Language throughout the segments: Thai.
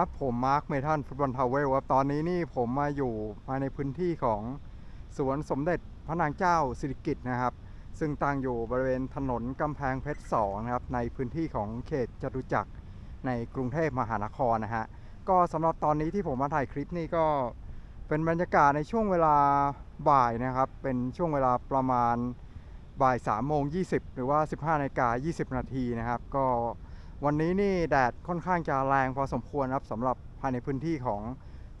ครับผมมาร์คเมทันฟุตบอลทาวเวลครับตอนนี้นี่ผมมาอยู่ภายในพื้นที่ของสวนสมเด็จพระนางเจ้าสิริกิติ์นะครับ ซึ่งตั้งอยู่บริเวณถนนกำแพงเพชร2นะครับในพื้นที่ของเขตจตุจักรในกรุงเทพมหานครนะฮะก็สำหรับตอนนี้ที่ผมมาถ่ายคลิปนี่ก็เป็นบรรยากาศในช่วงเวลาบ่ายนะครับ เป็นช่วงเวลาประมาณบ่าย3โมง20หรือว่า 15นาฬิกา20นาทีนะครับ ก็ วันนี้นี่แดดค่อนข้างจะแรงพอสมควรครับสำหรับภายในพื้นที่ของ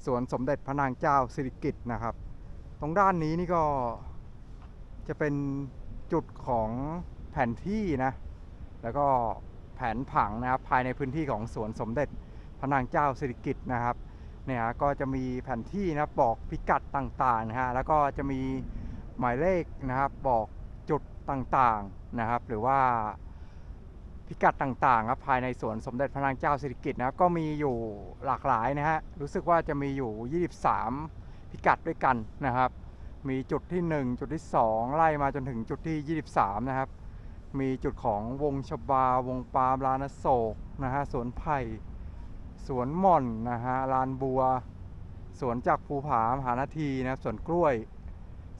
สวนสมเด็จพระนางเจ้าสิริกิติ์นะครับ ตรงด้านนี้นี่ก็จะเป็นจุดของแผนที่นะ แล้วก็แผนผังนะครับภายในพื้นที่ของสวนสมเด็จพระนางเจ้าสิริกิติ์นะครับเนี่ยก็จะมีแผนที่นะบบอกพิกัดต่างๆนะฮะแล้วก็จะมีหมายเลขนะครับบอกจุดต่างๆนะครับ หรือว่า พิกัดต่างๆครับภายในสวนสมเด็จพระนางเจ้าสิริกิติ์นะครับก็มีอยู่หลากหลายนะฮะรู้สึกว่าจะมีอยู่ 23 พิกัดด้วยกันนะครับ มีจุดที่ 1 จุดที่ 2 ไล่มาจนถึงจุดที่ 23 นะครับ มีจุดของวงชบาวงปาล์มลานอโศกนะฮะสวนไผ่สวนหม่อนนะฮะลานบัว สวนจากภูผามหานาทีนะครับสวนกล้วย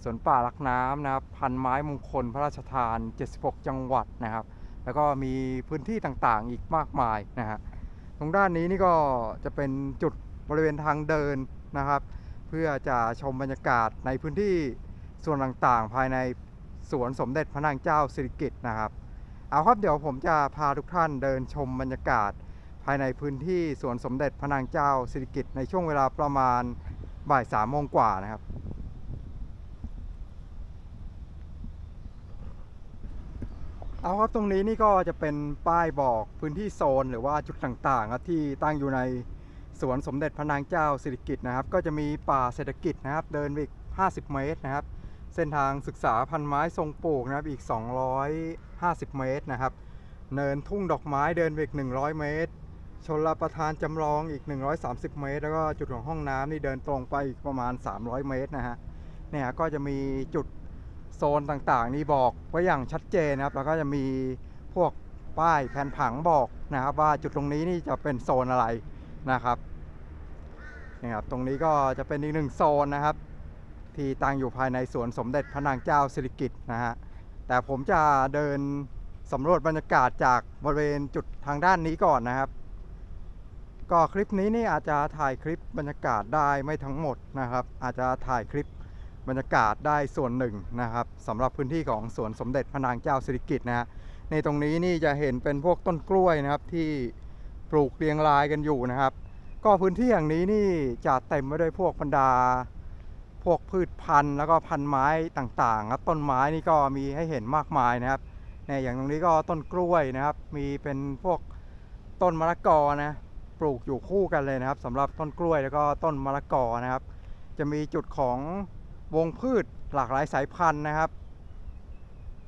สวนป่ารักน้ำนะครับพันไม้มงคลพระราชทาน 76 จังหวัดนะครับ แล้วก็มีพื้นที่ต่างๆ อีกมากมายนะฮะตรงด้านนี้นี่ก็จะเป็นจุดบริเวณทางเดินนะครับ เพื่อจะชมบรรยากาศในพื้นที่ส่วนต่างๆ ภายในสวนสมเด็จพระนางเจ้าสิริกิติ์นะครับ เอาครับเดี๋ยวผมจะพาทุกท่านเดินชมบรรยากาศ ภายในพื้นที่สวนสมเด็จพระนางเจ้าสิริกิติ์ในช่วงเวลาประมาณบ่ายสามโมงกว่านะครับ เอาครับตรงนี้นี่ก็จะเป็นป้ายบอกพื้นที่โซนหรือว่าจุดต่างๆครับที่ตั้งอยู่ในสวนสมเด็จพระนางเจ้าสิริกิติ์นะครับ ก็จะมีป่าเศรษฐกิจนะครับ เดินไปอีก 50 เมตรนะครับ เส้นทางศึกษาพันไม้ทรงปลูกนะครับอีก 250 เมตรนะครับ เนินทุ่งดอกไม้เดินไปอีก 100 เมตร ชนลประทานจำลองอีก 130 เมตร แล้วก็จุดของห้องน้ำนี่เดินตรงไปอีกประมาณ 300 เมตรนะฮะเนี่ยก็จะมีจุด โซนต่างๆ นี่บอกไว้อย่างชัดเจนนะครับ แล้วก็จะมีพวกป้ายแผนผังบอกนะครับ ว่าจุดตรงนี้นี่จะเป็นโซนอะไรนะครับนี่ครับ ตรงนี้ก็จะเป็นอีกหนึ่งโซนนะครับ ที่ตั้งอยู่ภายในสวนสมเด็จพระนางเจ้าสิริกิติ์นะฮะแต่ผมจะเดินสำรวจบรรยากาศจากบริเวณจุดทางด้านนี้ก่อนนะครับ ก็คลิปนี้นี่อาจจะถ่ายคลิปบรรยากาศได้ไม่ทั้งหมดนะครับ อาจจะถ่ายคลิป บรรยากาศได้ส่วนหนึ่งนะครับสำหรับพื้นที่ของสวนสมเด็จพระนางเจ้าสิริกิติ์นะฮะในตรงนี้นี่จะเห็นเป็นพวกต้นกล้วยนะครับที่ปลูกเรียงรายกันอยู่นะครับ ก็พื้นที่อย่างนี้นี่จะเต็มไปด้วยพวกบรรดา พวกพืชพันธุ์ แล้วก็พันธุ์ไม้ต่างๆครับต้นไม้นี่ก็มีให้เห็นมากมายนะครับเนี่ยอย่างตรงนี้ก็ต้นกล้วยนะครับ มีเป็นพวกต้นมะละกอนะปลูกอยู่คู่กันเลยนะครับสำหรับต้นกล้วยแล้วก็ต้นมะละกอนะครับ จะมีจุดของ วงพืชหลากหลายสายพันธุ์นะครับ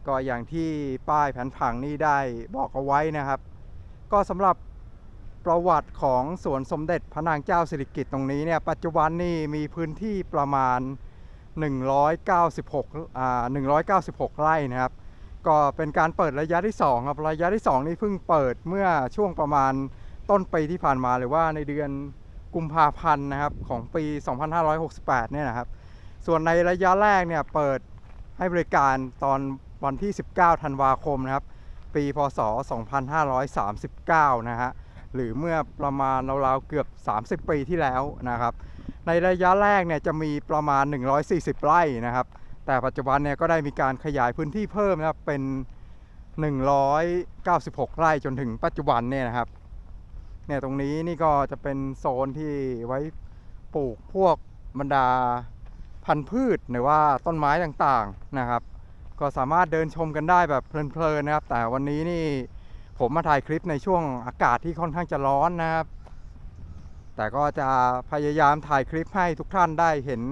ก็อย่างที่ป้ายแผนผังนี้ได้บอกเอาไว้นะครับ ก็สำหรับประวัติของสวนสมเด็จพระนางเจ้าสิริกิติ์ตรงนี้เนี่ยปัจจุบันนี่มีพื้นที่ประมาณ 196อ่า196 ไร่นะครับ ก็เป็นการเปิดระยะที่2ครับระยะที่ 2 นี่เพิ่งเปิดเมื่อช่วงประมาณต้นปีที่ผ่านมาหรือว่าในเดือนกุมภาพันธ์นะครับของปี 2568 เนี่ยนะครับ ส่วนในระยะแรกเนี่ยเปิดให้บริการตอนวันที่ 19 ธันวาคมนะครับ ปี พศ 2539 นะฮะ หรือเมื่อประมาณราวๆเกือบ 30 ปีที่แล้วนะครับ ในระยะแรกเนี่ยจะมีประมาณ 140 ไร่นะครับ แต่ปัจจุบันเนี่ยก็ได้มีการขยายพื้นที่เพิ่มนะครับเป็น 196 ไร่จนถึงปัจจุบันเนี่ยนะครับ เนี่ยตรงนี้นี่ก็จะเป็นโซนที่ไว้ปลูกพวกบรรดา พันธุ์พืชหรือว่าต้นไม้ต่างๆนะครับ ก็สามารถเดินชมกันได้แบบเพลินๆนะครับ แต่วันนี้นี่ผมมาถ่ายคลิปในช่วงอากาศที่ค่อนข้างจะร้อนนะครับ แต่ก็จะพยายามถ่ายคลิปให้ทุกท่านได้เห็น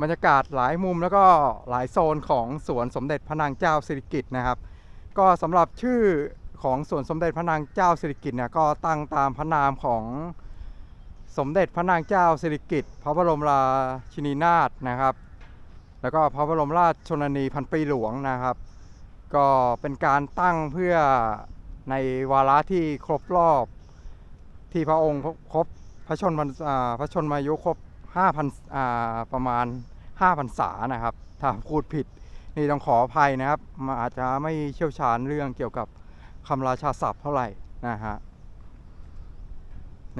บรรยากาศหลายมุมแล้วก็หลายโซนของสวนสมเด็จพระนางเจ้าสิริกิติ์นะครับ ก็สำหรับชื่อของสวนสมเด็จพระนางเจ้าสิริกิติ์เนี่ยก็ตั้งตามพระนามของ สมเด็จพระนางเจ้าสิริกิติ์พระบรมราชินีนาถนะครับ แล้วก็พระบรมราชชนนีพันปีหลวงนะครับ ก็เป็นการตั้งเพื่อในวาระที่ครบรอบ ที่พระองค์ครบพระชนมพระชนมายุครบ5,000ประมาณ5พรรษานะครับ ถ้าพูดผิดนี่ต้องขออภัยนะครับมาอาจจะไม่เชี่ยวชาญเรื่องเกี่ยวกับคำราชาศัพท์เท่าไหร่นะฮะ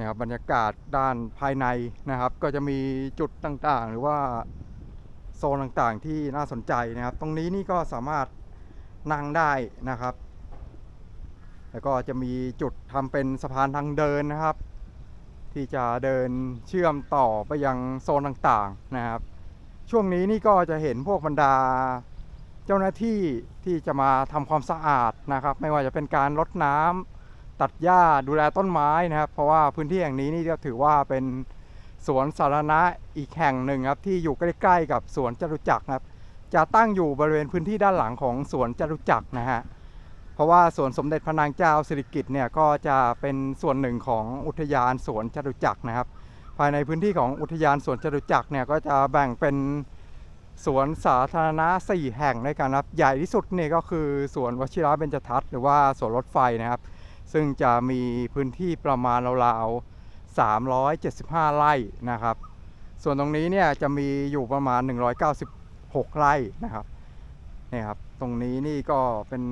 นี่ยครับบรรยากาศด้านภายในนะครับ ก็จะมีจุดต่างๆ หรือว่าโซนต่างๆที่น่าสนใจนะครับ ตรงนี้นี่ก็สามารถนั่งได้นะครับ แล้วก็จะมีจุดทำเป็นสะพานทางเดินนะครับ ที่จะเดินเชื่อมต่อไปยังโซนต่างๆนะครับ ช่วงนี้นี่ก็จะเห็นพวกบรรดาเจ้าหน้าที่ที่จะมาทำความสะอาดนะครับ ไม่ว่าจะเป็นการรดน้ำ ตัดหญ้าดูแลต้นไม้นะครับ เพราะว่าพื้นที่แห่งนี้นี่ก็ถือว่าเป็นสวนสาธารณะอีกแห่งหนึ่งครับที่อยู่ใกล้ๆกับสวนจตุจักรนะครับ จะตั้งอยู่บริเวณพื้นที่ด้านหลังของสวนจตุจักรนะฮะเพราะว่าสวนสมเด็จพระนางเจ้าสิริกิติ์เนี่ยก็จะเป็นส่วนหนึ่งของอุทยานสวนจตุจักรนะครับ ภายในพื้นที่ของอุทยานสวนจตุจักรเนี่ยก็จะแบ่งเป็นสวนสาธารณะ 4 แห่งด้วยกันครับ ใหญ่ที่สุดเนี่ยก็คือสวนวชิระเบญจทัศน์หรือว่าสวนรถไฟนะครับ ซึ่งจะมีพื้นที่ประมาณราวๆ375 ไร่นะครับ ส่วนตรงนี้เนี่ยจะมีอยู่ประมาณ 196 ไร่นะครับนี่ครับ ตรงนี้นี่ก็เป็น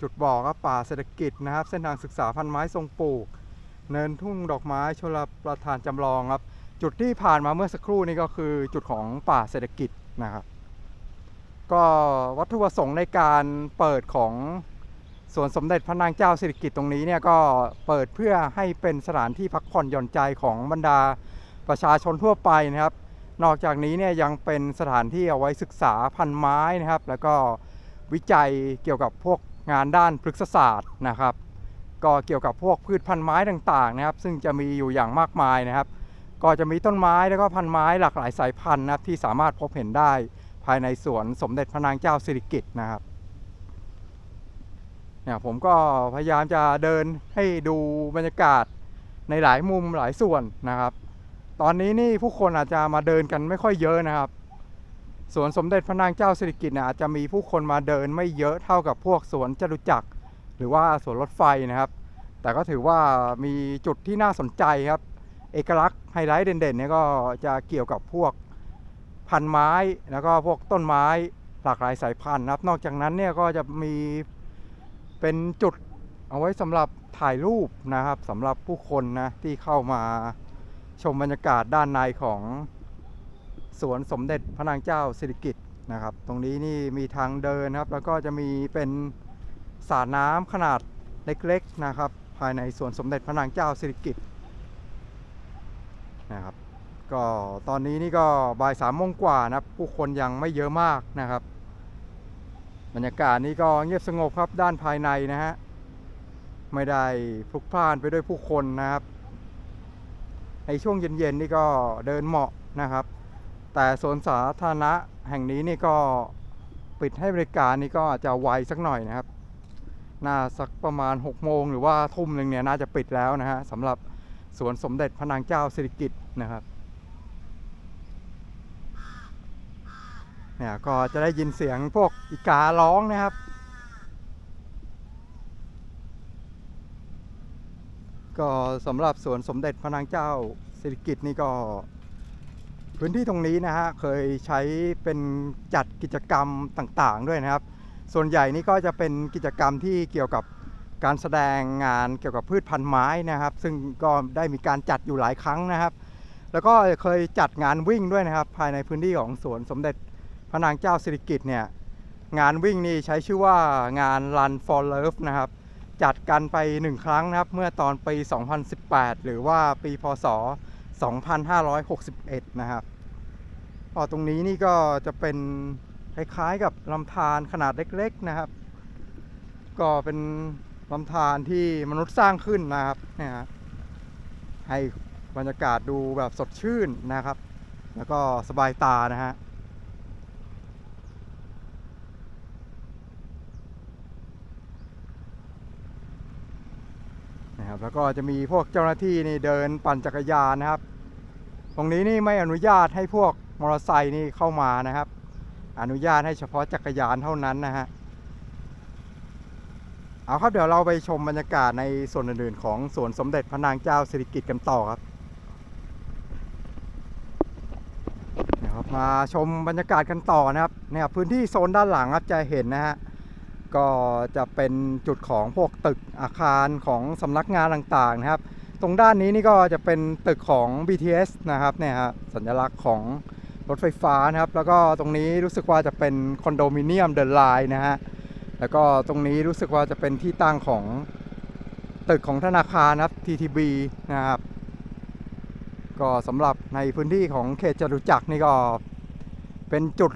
จุดบอกครับป่าเศรษฐกิจนะครับ เส้นทางศึกษาพันไม้ทรงปลูก เนินทุ่งดอกไม้ชลประทานจำลองครับ จุดที่ผ่านมาเมื่อสักครู่นี้ก็คือจุดของป่าเศรษฐกิจนะครับ ก็วัตถุประสงค์ในการเปิดของ สวนสมเด็จพระนางเจ้าสิริกิติ์ตรงนี้เนี่ยก็เปิดเพื่อให้เป็นสถานที่พักผ่อนหย่อนใจของบรรดาประชาชนทั่วไปนะครับ นอกจากนี้เนี่ยยังเป็นสถานที่เอาไว้ศึกษาพันไม้นะครับ แล้วก็วิจัยเกี่ยวกับพวกงานด้านพฤกษศาสตร์นะครับ ก็เกี่ยวกับพวกพืชพันไม้ต่างๆนะครับ ซึ่งจะมีอยู่อย่างมากมายนะครับ ก็จะมีต้นไม้แล้วก็พันไม้หลากหลายสายพันธุ์นะครับที่สามารถพบเห็นได้ภายในสวนสมเด็จพระนางเจ้าสิริกิติ์นะครับ เนี่ยผมก็พยายามจะเดินให้ดูบรรยากาศในหลายมุมหลายส่วนนะครับ ตอนนี้นี่ผู้คนอาจจะมาเดินกันไม่ค่อยเยอะนะครับสวนสมเด็จพระนางเจ้าสิริกิติ์อาจจะมีผู้คนมาเดินไม่เยอะเท่ากับพวกสวนจตุจักร หรือว่าสวนรถไฟนะครับ แต่ก็ถือว่ามีจุดที่น่าสนใจครับ เอกลักษณ์ไฮไลท์เด่นๆเนี่ยก็จะเกี่ยวกับพวกพันไม้แล้วก็พวกต้นไม้หลากหลายสายพันธุ์นะครับ นอกจากนั้นเนี่ยก็จะมี เป็นจุดเอาไว้สำหรับถ่ายรูปนะครับสำหรับผู้คนนะที่เข้ามาชมบรรยากาศด้านในของสวนสมเด็จพระนางเจ้าสิริกิติ์นะครับ ตรงนี้นี่มีทางเดินครับ แล้วก็จะมีเป็นสระน้ำขนาดเล็กๆนะครับ ภายในสวนสมเด็จพระนางเจ้าสิริกิติ์นะครับ ก็ตอนนี้นี่ก็บ่ายสามโมงกว่านะครับ ผู้คนยังไม่เยอะมากนะครับ บรรยากาศนี่ก็เงียบสงบครับด้านภายในนะฮะ ไม่ได้พลุกพล่านไปด้วยผู้คนนะครับ ในช่วงเย็นๆนี่ก็เดินเหมาะนะครับ แต่สวนสาธารณะแห่งนี้นี่ก็ปิดให้บริการนี่ก็อาจจะไวสักหน่อยนะครับ น่าสักประมาณ 6 โมงหรือว่าทุ่มหนึ่งเนี่ยน่าจะปิดแล้วนะฮะสำหรับสวนสมเด็จพระนางเจ้าสิริกิติ์นะครับ เนี่ยก็จะได้ยินเสียงพวกอีการ้องนะครับ ก็สำหรับสวนสมเด็จพระนางเจ้าสิริกิติ์นี่ก็ พื้นที่ตรงนี้นะฮะเคยใช้เป็นจัดกิจกรรมต่างๆ ด้วยนะครับ ส่วนใหญ่นี่ก็จะเป็นกิจกรรมที่เกี่ยวกับการแสดงงานเกี่ยวกับพืชพันธุ์ไม้นะครับ ซึ่งก็ได้มีการจัดอยู่หลายครั้งนะครับ แล้วก็เคยจัดงานวิ่งด้วยนะครับ ภายในพื้นที่ของสวนสมเด็จ พระนางเจ้าสิริกิติ์เนี่ยงานวิ่งนี่ใช้ชื่อว่างาน Run for Love นะครับ จัดกันไปหนึ่งครั้งนะครับ เมื่อตอนปี 2018 หรือว่าปีพศ 2561 นะครับพอตรงนี้นี่ก็จะเป็นคล้ายๆกับลำธารขนาดเล็กๆนะครับ ก็เป็นลำธารที่มนุษย์สร้างขึ้นนะครับเนี่ยฮะให้บรรยากาศดูแบบสดชื่นนะครับ แล้วก็สบายตานะฮะ ครับแล้วก็จะมีพวกเจ้าหน้าที่นี่เดินปั่นจักรยานนะครับ ตรงนี้นี่ไม่อนุญาตให้พวกมอเตอร์ไซค์นี่เข้ามานะครับ อนุญาตให้เฉพาะจักรยานเท่านั้นนะฮะเอาครับเดี๋ยวเราไปชมบรรยากาศในส่วนอื่นๆ ของสวนสมเด็จพระนางเจ้าสิริกิติ์กันต่อครับครับ มาชมบรรยากาศกันต่อนะครับเนี่ยพื้นที่โซนด้านหลังครับจะเห็นนะฮะ ก็จะเป็นจุดของพวกตึกอาคารของสำนักงานต่างๆนะครับ ตรงด้านนี้นี่ก็จะเป็นตึกของ BTS นะครับเนี่ยฮะสัญลักษณ์ของรถไฟฟ้านะครับ แล้วก็ตรงนี้รู้สึกว่าจะเป็นคอนโดมิเนียมเดอะไลน์นะฮะแล้วก็ตรงนี้รู้สึกว่าจะเป็นที่ตั้งของตึกของธนาคารนะครับ TTB นะครับ ก็สำหรับในพื้นที่ของเขตจตุจักรนี่ก็เป็นจุด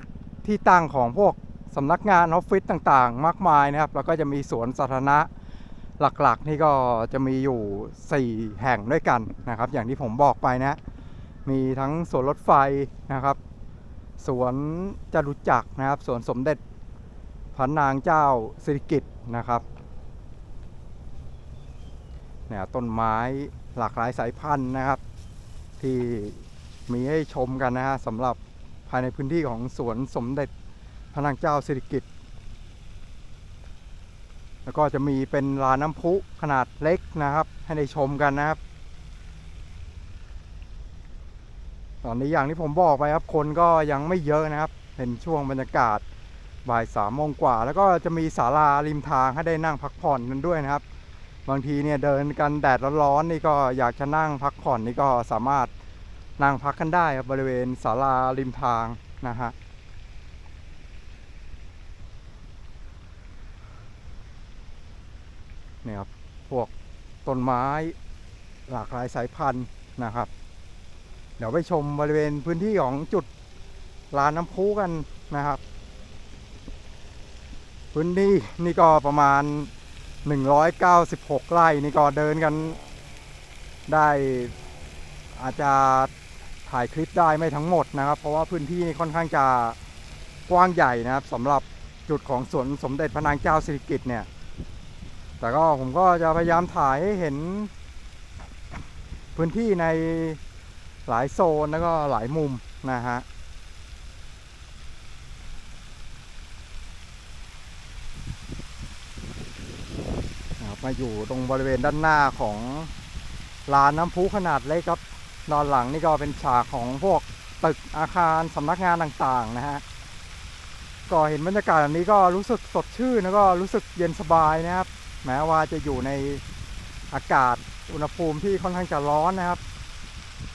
ที่ตั้งของพวก สำนักงานออฟฟิศต่างๆ มากมายนะครับ แล้วก็จะมีสวนสาธารณะหลักๆ นี่ก็จะมีอยู่ 4 แห่งด้วยกันนะครับ อย่างที่ผมบอกไปนะมีทั้งสวนรถไฟนะครับ สวนจตุจักรนะครับ สวนสมเด็จพระนางเจ้าสิริกิติ์นะครับเนี่ยต้นไม้หลากหลายสายพันธุ์นะครับ ที่มีให้ชมกันนะฮะสำหรับภายในพื้นที่ของสวนสมเด็จ พระนางเจ้าสิริกิติ์แล้วก็จะมีเป็นลานน้ำพุขนาดเล็กนะครับ ให้ได้ชมกันนะครับ ตอนนี้อย่างที่ผมบอกไปครับ คนก็ยังไม่เยอะนะครับ เป็นช่วงบรรยากาศบ่ายสามโมงกว่า แล้วก็จะมีศาลาริมทางให้ได้นั่งพักผ่อนกันด้วยนะครับ บางทีเนี่ยเดินกันแดดร้อนๆนี่ก็อยากจะนั่งพักผ่อนนี่ก็สามารถนั่งพักกันได้ครับบริเวณศาลาริมทางนะฮะ เนี่ยครับพวกต้นไม้หลากหลายสายพันธุ์นะครับ เดี๋ยวไปชมบริเวณพื้นที่ของจุดลานน้ำพุกันนะครับ พื้นที่นี่ก็ประมาณ 196 ไร่นี่ก็เดินกันได้อาจจะถ่ายคลิปได้ไม่ทั้งหมดนะครับ เพราะว่าพื้นที่นี่ค่อนข้างจะกว้างใหญ่นะครับสำหรับจุดของสวนสมเด็จพระนางเจ้าสิริกิติ์เนี่ย แต่ก็ผมก็จะพยายามถ่ายให้เห็น พื้นที่ในหลายโซนแล้วก็หลายมุมนะฮะมาอยู่ตรงบริเวณด้านหน้าของลานน้ำพุขนาดเล็กครับนอนหลังนี่ก็เป็นฉากของพวกตึกอาคารสำนักงานต่างๆนะฮะก็เห็นบรรยากาศแบบนี้ก็รู้สึกสดชื่นแล้วก็รู้สึกเย็นสบายนะครับ แม้ว่าจะอยู่ในอากาศอุณหภูมิที่ค่อนข้างจะร้อนนะครับ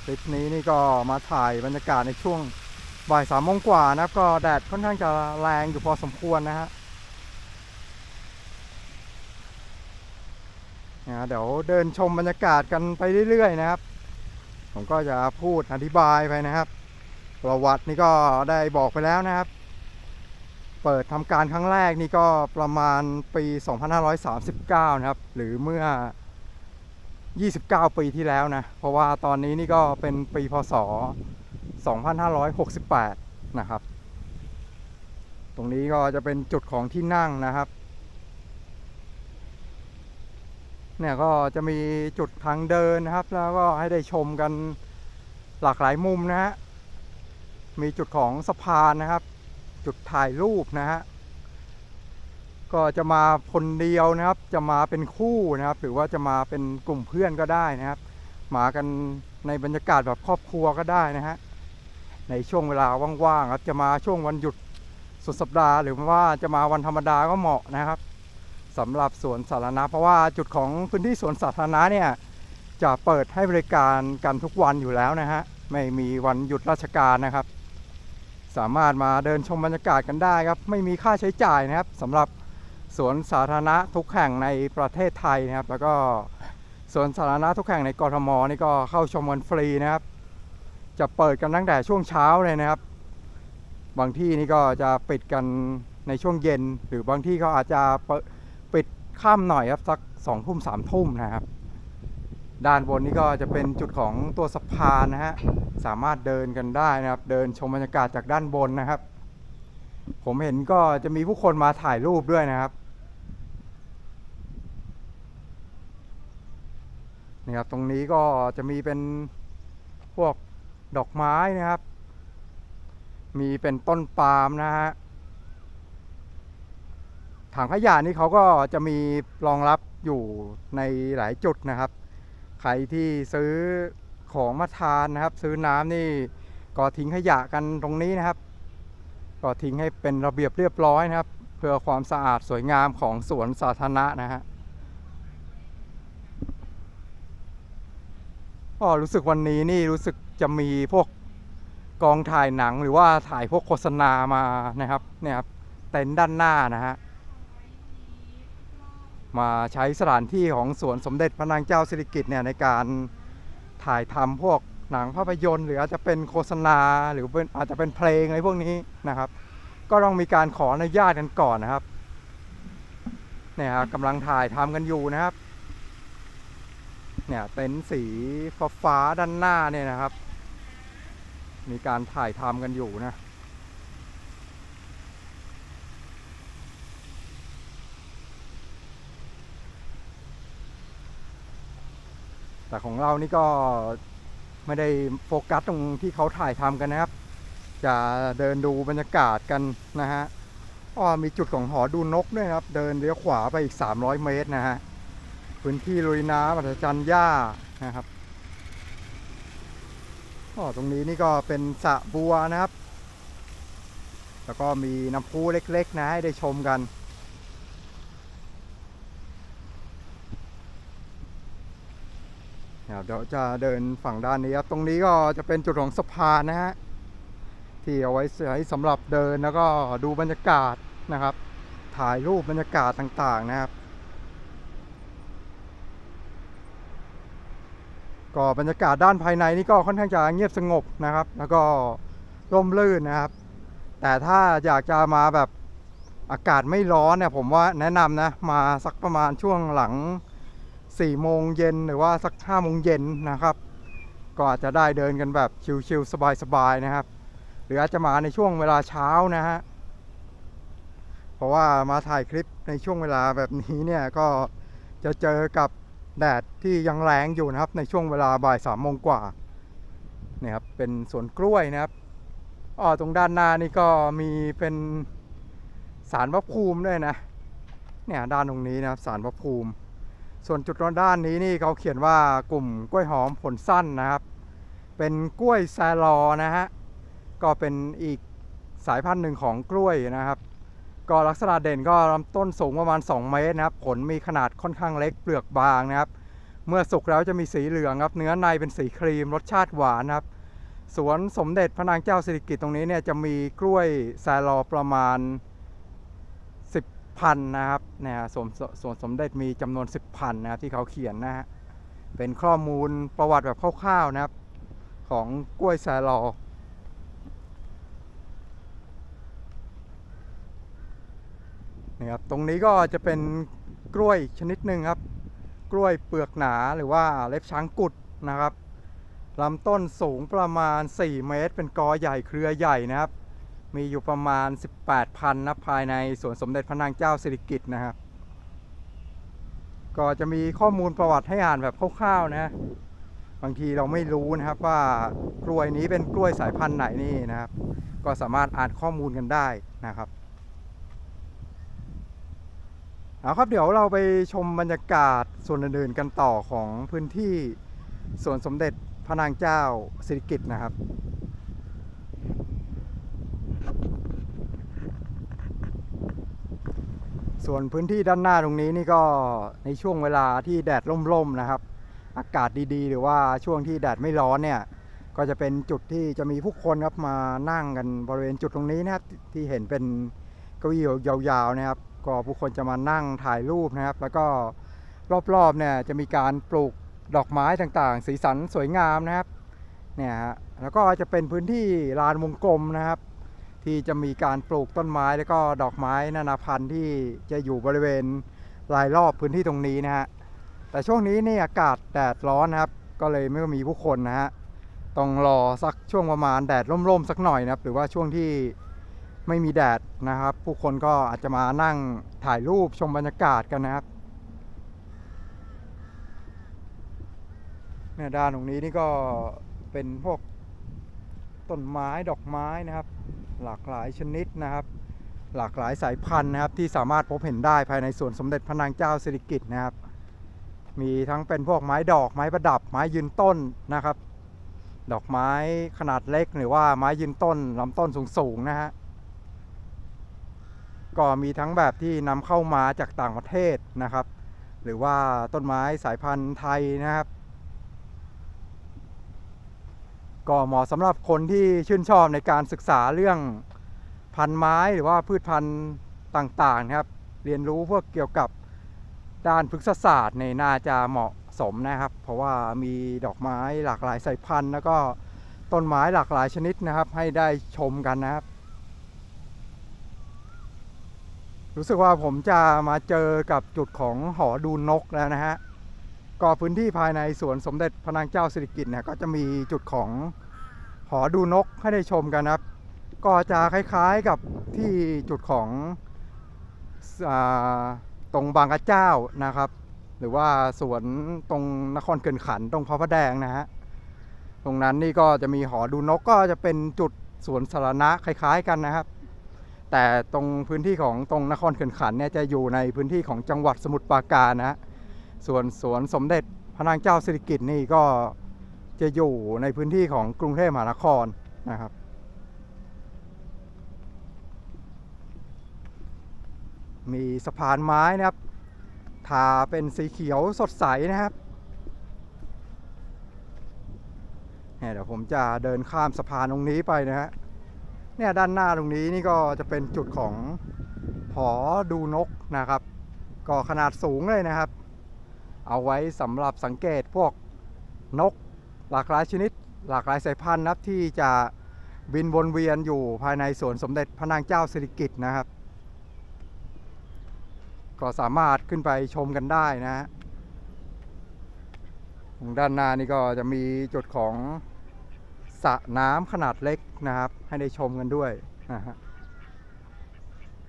คลิปนี้นี่ก็มาถ่ายบรรยากาศในช่วงบ่ายสามโมงกว่านะครับ ก็แดดค่อนข้างจะแรงอยู่พอสมควรนะฮะนะเดี๋ยวเดินชมบรรยากาศกันไปเรื่อยๆนะครับ ผมก็จะพูดอธิบายไปนะครับ ประวัตินี่ก็ได้บอกไปแล้วนะครับ เปิดทำการครั้งแรกนี่ก็ประมาณปี 2539 นะครับ หรือเมื่อ 29 ปีที่แล้วนะ เพราะว่าตอนนี้นี่ก็เป็นปีพศ 2568 นะครับ ตรงนี้ก็จะเป็นจุดของที่นั่งนะครับเนี่ยก็จะมีจุดทางเดินนะครับ แล้วก็ให้ได้ชมกันหลากหลายมุมนะฮะมีจุดของสะพานนะครับ จุดถ่ายรูปนะฮะก็จะมาคนเดียวนะครับ จะมาเป็นคู่นะครับ หรือว่าจะมาเป็นกลุ่มเพื่อนก็ได้นะครับ มากันในบรรยากาศแบบครอบครัวก็ได้นะฮะในช่วงเวลาว่างๆครับจะมาช่วงวันหยุดสุดสัปดาห์หรือว่าจะมาวันธรรมดาก็เหมาะนะครับสำหรับสวนสาธารณะ เพราะว่าจุดของพื้นที่สวนสาธารณะเนี่ยจะเปิดให้บริการกันทุกวันอยู่แล้วนะฮะไม่มีวันหยุดราชการนะครับ สามารถมาเดินชมบรรยากาศกันได้ครับ ไม่มีค่าใช้จ่ายนะครับสำหรับสวนสาธารณะทุกแห่งในประเทศไทยนะครับ แล้วก็สวนสาธารณะทุกแห่งในกรทมนี่ก็เข้าชมกันฟรีนะครับ จะเปิดกันตั้งแต่ช่วงเช้าเลยนะครับ บางที่นี่ก็จะปิดกันในช่วงเย็น หรือบางที่เขาอาจจะปิดปิดค่ำหน่อยครับสักสองทุ่มสามทุ่มนะครับ ด้านบนนี้ก็จะเป็นจุดของตัวสะพานนะฮะสามารถเดินกันได้นะครับ เดินชมบรรยากาศจากด้านบนนะครับ ผมเห็นก็จะมีผู้คนมาถ่ายรูปด้วยนะครับนี่ครับตรงนี้ก็จะมีเป็นพวกดอกไม้นะครับ มีเป็นต้นปาล์มนะฮะถังขยะนี่เขาก็จะมีรองรับอยู่ในหลายจุดนะครับ ใครที่ซื้อของมาทานนะครับ ซื้อน้ำนี่ก็ทิ้งขยะกันตรงนี้นะครับ ก็ทิ้งให้เป็นระเบียบเรียบร้อยนะครับ เพื่อความสะอาดสวยงามของสวนสาธารณะนะฮะก็รู้สึกวันนี้นี่รู้สึกจะมีพวกกองถ่ายหนังหรือว่าถ่ายพวกโฆษณามานะครับเนี่ยครับเต็นท์ด้านหน้านะฮะ มาใช้สถานที่ของสวนสมเด็จพระนางเจ้าสิริกิติ์เนี่ยในการถ่ายทำพวกหนังภาพยนตร์ หรืออาจจะเป็นโฆษณาหรือเป็นอาจจะเป็นเพลงอะไรพวกนี้นะครับ ก็ต้องมีการขออนุญาตกันก่อนนะครับเนี่ยครับกำลังถ่ายทำกันอยู่นะครับเนี่ยเต็นท์สีฟ้าด้านหน้าเนี่ยนะครับ มีการถ่ายทำกันอยู่นะ แต่ของเรานี่ก็ไม่ได้โฟกัสตรงที่เขาถ่ายทำกันนะครับ จะเดินดูบรรยากาศกันนะฮะอ้อมีจุดของหอดูนกด้วยครับ เดินเลี้ยวขวาไปอีก 300 เมตรนะฮะพื้นที่ลุยน้ำอัศจรรย์หญ้านะครับอ๋อตรงนี้นี่ก็เป็นสระบัวนะครับ แล้วก็มีน้ำพุเล็กๆนะให้ได้ชมกัน เดี๋ยวเดี๋ยวจะเดินฝั่งด้านนี้ครับ ตรงนี้ก็จะเป็นจุดของสะพานนะฮะ ที่เอาไว้ใช้สำหรับเดินแล้วก็ดูบรรยากาศนะครับ ถ่ายรูปบรรยากาศต่างๆนะครับ ก็บรรยากาศด้านภายในนี่ก็ค่อนข้างจะเงียบสงบนะครับ แล้วก็ร่มรื่นนะครับ แต่ถ้าอยากจะมาแบบอากาศไม่ร้อนเนี่ยผมว่าแนะนำนะ มาสักประมาณช่วงหลัง 4โมงเย็นหรือว่าสัก5โมงเย็นนะครับ ก็อาจจะได้เดินกันแบบชิลๆสบายๆนะครับ หรืออาจจะมาในช่วงเวลาเช้านะฮะเพราะว่ามาถ่ายคลิปในช่วงเวลาแบบนี้เนี่ยก็จะเจอกับแดดที่ยังแรงอยู่นะครับในช่วงเวลาบ่ายสามโมงกว่าเนี่ยครับเป็นสวนกล้วยนะครับอ๋อตรงด้านหน้านี่ก็มีเป็นสารพระภูมิด้วยนะเนี่ยด้านตรงนี้นะครับสารพระภูมิ ส่วนจุดด้านนี้นี่เขาเขียนว่ากลุ่มกล้วยหอมผลสั้นนะครับ เป็นกล้วยแซลอนะฮะก็เป็นอีกสายพันธุ์หนึ่งของกล้วยนะครับ ก็ลักษณะเด่นก็ลำต้นสูงประมาณ 2 เมตรนะครับ ผลมีขนาดค่อนข้างเล็กเปลือกบางนะครับ เมื่อสุกแล้วจะมีสีเหลืองครับ เนื้อในเป็นสีครีมรสชาติหวานครับ สวนสมเด็จพระนางเจ้าสิริกิติ์ตรงนี้เนี่ยจะมีกล้วยแซลอประมาณ พันนะครับเนี่ยสวนสวนสมเด็จมีจำนวน10พันนะครับที่เขาเขียนนะฮะเป็นข้อมูลประวัติแบบคร่าวๆนะครับ ของกล้วยแซลอนี่ครับตรงนี้ก็จะเป็นกล้วยชนิดหนึ่งครับ กล้วยเปลือกหนาหรือว่าเล็บช้างกุดนะครับลำต้นสูงประมาณ 4 เมตร เป็นกอใหญ่เครือใหญ่นะครับ มีอยู่ประมาณ 18พันนะภายในสวนสมเด็จพระนางเจ้าสิริกิติ์นะครับ ก็จะมีข้อมูลประวัติให้อ่านแบบคร่าวๆนะ บางทีเราไม่รู้นะครับว่ากล้วยนี้เป็นกล้วยสายพันธุ์ไหนนี่นะครับ ก็สามารถอ่านข้อมูลกันได้นะครับเอาครับเดี๋ยวเราไปชมบรรยากาศส่วนอื่นๆกันต่อของพื้นที่สวนสมเด็จพระนางเจ้าสิริกิติ์นะครับ ส่วนพื้นที่ด้านหน้าตรงนี้นี่ก็ในช่วงเวลาที่แดดร่มๆนะครับ อากาศดีๆ หรือว่าช่วงที่แดดไม่ร้อนเนี่ยก็จะเป็นจุดที่จะมีผู้คนครับมานั่งกันบริเวณจุดตรงนี้นะครับที่เห็นเป็นเก้าอี้ยาวๆนะครับ ก็ผู้คนจะมานั่งถ่ายรูปนะครับ แล้วก็รอบๆเนี่ยจะมีการปลูกดอกไม้ต่างๆ สีสันสวยงามนะครับเนี่ยฮะแล้วก็จะเป็นพื้นที่ลานวงกลมนะครับ ที่จะมีการปลูกต้นไม้แล้วก็ดอกไม้นานาพันธุ์ที่จะอยู่บริเวณรายรอบพื้นที่ตรงนี้นะฮะแต่ช่วงนี้นี่อากาศแดดร้อนนะครับ ก็เลยไม่มีผู้คนนะฮะต้องรอสักช่วงประมาณแดดร่มๆสักหน่อยนะครับ หรือว่าช่วงที่ไม่มีแดดนะครับ ผู้คนก็อาจจะมานั่งถ่ายรูปชมบรรยากาศกันนะครับเนี่ยด้านตรงนี้นี่ก็เป็นพวกต้นไม้ดอกไม้นะครับ หลากหลายชนิดนะครับ หลากหลายสายพันธุ์นะครับ ที่สามารถพบเห็นได้ภายในสวนสมเด็จพระนางเจ้าสิริกิติ์นะครับ มีทั้งเป็นพวกไม้ดอกไม้ประดับไม้ยืนต้นนะครับ ดอกไม้ขนาดเล็กหรือว่าไม้ยืนต้นลำต้นสูงๆนะฮะก็มีทั้งแบบที่นำเข้ามาจากต่างประเทศนะครับ หรือว่าต้นไม้สายพันธุ์ไทยนะครับ ก็เหมาะสำหรับคนที่ชื่นชอบในการศึกษาเรื่องพันไม้หรือว่าพืชพันธุ์ต่างๆนะครับ เรียนรู้พวกเกี่ยวกับด้านพฤกษศาสตร์ในน่าจะเหมาะสมนะครับ เพราะว่ามีดอกไม้หลากหลายสายพันธุ์ แล้วก็ต้นไม้หลากหลายชนิดนะครับ ให้ได้ชมกันนะครับ รู้สึกว่าผมจะมาเจอกับจุดของหอดูนกแล้วนะฮะ ก็พื้นที่ภายในสวนสมเด็จพระนางเจ้าสิริกิติ์เนี่ยก็จะมีจุดของหอดูนกให้ได้ชมกันครับ ก็จะคล้ายๆกับที่จุดของอตรงบางกระเจ้านะครับ หรือว่าสวนตรงนครเกินขันตรงพระประแดงนะฮะตรงนั้นนี่ก็จะมีหอดูนกก็จะเป็นจุดสวนสาธารณะคล้ายๆกันนะครับ แต่ตรงพื้นที่ของตรงนครเขื่อนขันเนี่ยจะอยู่ในพื้นที่ของจังหวัดสมุทรปราการนะฮะ ส่วนสวนสมเด็จพระนางเจ้าสิริกิติ์นี่ก็จะอยู่ในพื้นที่ของกรุงเทพมหานครนะครับ มีสะพานไม้นะครับทาเป็นสีเขียวสดใสนะครับเนี่ยเดี๋ยวผมจะเดินข้ามสะพานตรงนี้ไปนะฮะ เนี่ยด้านหน้าตรงนี้นี่ก็จะเป็นจุดของหอดูนกนะครับ ก็ขนาดสูงเลยนะครับ เอาไว้สำหรับสังเกตพวกนกหลากหลายชนิด หลากหลายสายพันธุ์นะครับที่จะบินวนเวียนอยู่ภายในสวนสมเด็จพระนางเจ้าสิริกิติ์นะครับ ก็สามารถขึ้นไปชมกันได้นะฮะตรงด้านหน้านี่ก็จะมีจุดของสระน้ำขนาดเล็กนะครับ ให้ได้ชมกันด้วยนะฮะ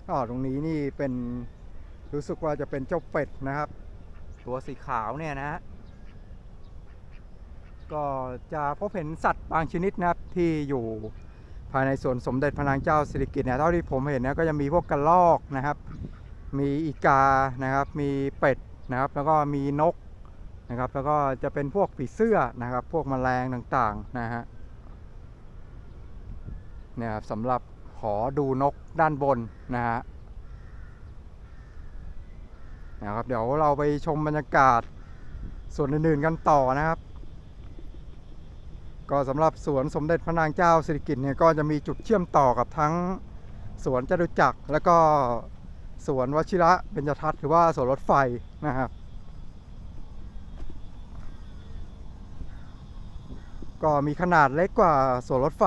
ก็ตรงนี้นี่เป็นรู้สึกว่าจะเป็นเจ้าเป็ดนะครับ ตัวสีขาวเนี่ยนะฮะก็จะพบเห็นสัตว์บางชนิดนะครับที่อยู่ภายในสวนสมเด็จพระนางเจ้าสิริกิติ์เนี่ยเท่าที่ผมเห็นนะก็จะมีพวกกระรอกนะครับ มีอีกานะครับ มีเป็ดนะครับ แล้วก็มีนกนะครับ แล้วก็จะเป็นพวกผีเสื้อนะครับ พวกแมลงต่างๆนะฮะเนี่ยครับสำหรับหอดูนกด้านบนนะฮะ นะครับ เดี๋ยวเราไปชมบรรยากาศส่วนอื่นๆกันต่อนะครับ ก็สำหรับสวนสมเด็จพระนางเจ้าสิริกิติ์เนี่ยก็จะมีจุดเชื่อมต่อกับทั้งสวนจตุจักรแล้วก็สวนวชิระเบญจทัศน์หรือว่าสวนรถไฟนะครับก็มีขนาดเล็กกว่าสวนรถไฟ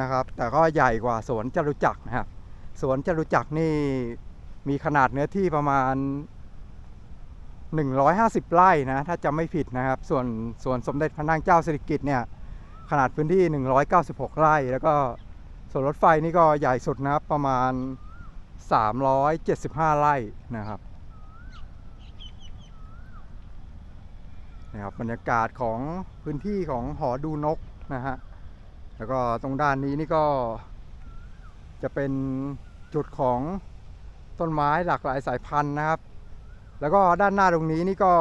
นะครับ แต่ก็ใหญ่กว่าสวนจตุจักรนะครับ สวนจตุจักรนี่ มีขนาดเนื้อที่ประมาณ 150 ไร่นะ ถ้าจำไม่ผิดนะครับ ส่วนส่วนสมเด็จพระนางเจ้าสิริกิติ์เนี่ย ขนาดพื้นที่ 196 ไร่ แล้วก็ส่วนรถไฟนี่ก็ใหญ่สุดนะครับ ประมาณ 375 ไร่นะครับนะครับบรรยากาศของพื้นที่ของหอดูนกนะฮะ แล้วก็ตรงด้านนี้นี่ก็จะเป็นจุดของ ต้นไม้หลากหลายสายพันธุ์นะครับ แล้วก็ด้านหน้าตรงนี้นี่ก็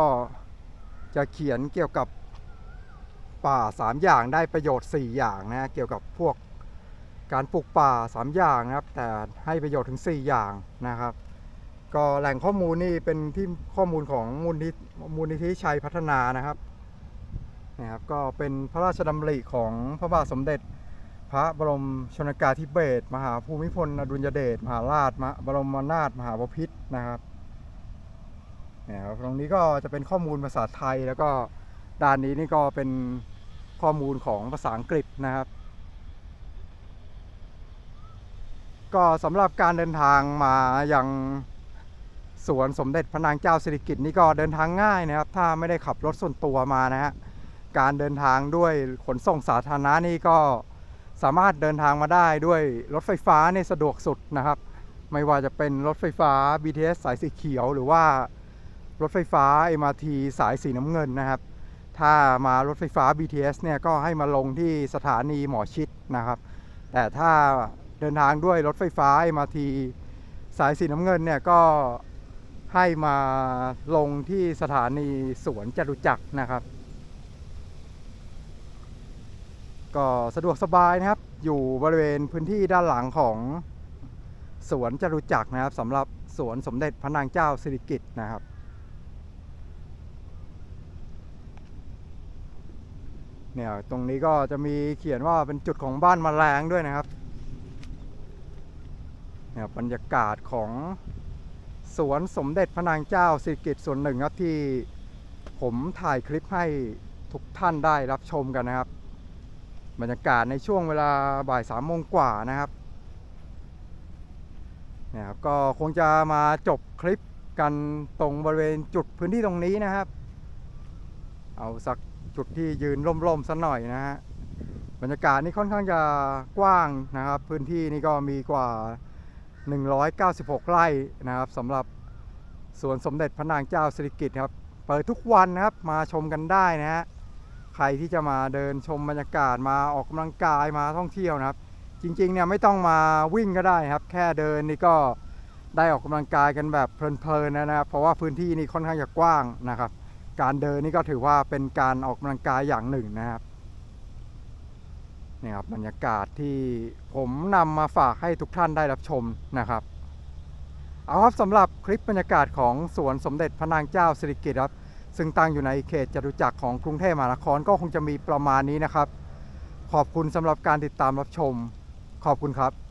จะเขียนเกี่ยวกับป่า 3 อย่างได้ประโยชน์ 4 อย่างนะเกี่ยวกับพวกการปลูกป่า 3 อย่างนะครับ แต่ให้ประโยชน์ถึง 4 อย่างนะครับ ก็แหล่งข้อมูลนี่เป็นที่ข้อมูลของมูลนิมูลนิธิชัยพัฒนานะครับนะครับ ก็เป็นพระราชดำริของพระบาทสมเด็จ พระบรมชนกาธิเบศรมหาภูมิพลอดุลยเดชมหาราชมบรมนาถมหาบพิตรนะครับเนี่ยครับตรงนี้ก็จะเป็นข้อมูลภาษาไทยแล้วก็ด้านนี้นี่ก็เป็นข้อมูลของภาษาอังกฤษนะครับ ก็สำหรับการเดินทางมายังสวนสมเด็จพระนางเจ้าสิริกิติ์นี่ก็เดินทางง่ายนะครับ ถ้าไม่ได้ขับรถส่วนตัวมานะฮะการเดินทางด้วยขนส่งสาธารณะนี่ก็ สามารถเดินทางมาได้ด้วยรถไฟฟ้าเนี่ยสะดวกสุดนะครับ ไม่ว่าจะเป็นรถไฟฟ้า BTS สายสีเขียว หรือว่ารถไฟฟ้า MRT สายสีน้ำเงินนะครับ ถ้ามารถไฟฟ้า BTS เนี่ยก็ให้มาลงที่สถานีหมอชิดนะครับ แต่ถ้าเดินทางด้วยรถไฟฟ้า MRT สายสีน้ำเงินเนี่ยก็ให้มาลงที่สถานีสวนจตุจักรนะครับ ก็สะดวกสบายนะครับ อยู่บริเวณพื้นที่ด้านหลังของสวนจรุจักรนะครับสำหรับสวนสมเด็จพระนางเจ้าสิริกิติ์นะครับเนี่ยตรงนี้ก็จะมีเขียนว่าเป็นจุดของบ้านแมลงด้วยนะครับเนี่ยบรรยากาศของสวนสมเด็จพระนางเจ้าสิริกิติ์ส่วนหนึ่งครับที่ผมถ่ายคลิปให้ทุกท่านได้รับชมกันนะครับ บรรยากาศในช่วงเวลาบ่ายสามโมงกว่านะครับเนี่ยครับก็คงจะมาจบคลิปกันตรงบริเวณจุดพื้นที่ตรงนี้นะครับ เอาสักจุดที่ยืนร่มๆสักหน่อยนะฮะบรรยากาศนี่ค่อนข้างจะกว้างนะครับ พื้นที่นี่ก็มีกว่า 196 ไร่นะครับสำหรับสวนสมเด็จพระนางเจ้าสิริกิติ์ครับ เปิดทุกวันนะครับมาชมกันได้นะฮะ ใครที่จะมาเดินชมบรรยากาศมาออกกำลังกายมาท่องเที่ยวนะครับ จริงๆเนี่ยไม่ต้องมาวิ่งก็ได้ครับ แค่เดินนี่ก็ได้ออกกำลังกายกันแบบเพลินๆนะครับ เพราะว่าพื้นที่นี่ค่อนข้างจะกว้างนะครับ การเดินนี่ก็ถือว่าเป็นการออกกำลังกายอย่างหนึ่งนะครับนี่ครับบรรยากาศที่ผมนำมาฝากให้ทุกท่านได้รับชมนะครับ เอาครับสำหรับคลิปบรรยากาศของสวนสมเด็จพระนางเจ้าสิริกิติ์ครับ ซึ่งตั้งอยู่ในเขตจตุจักรของกรุงเทพมหานครก็คงจะมีประมาณนี้นะครับ ขอบคุณสำหรับการติดตามรับชม ขอบคุณครับ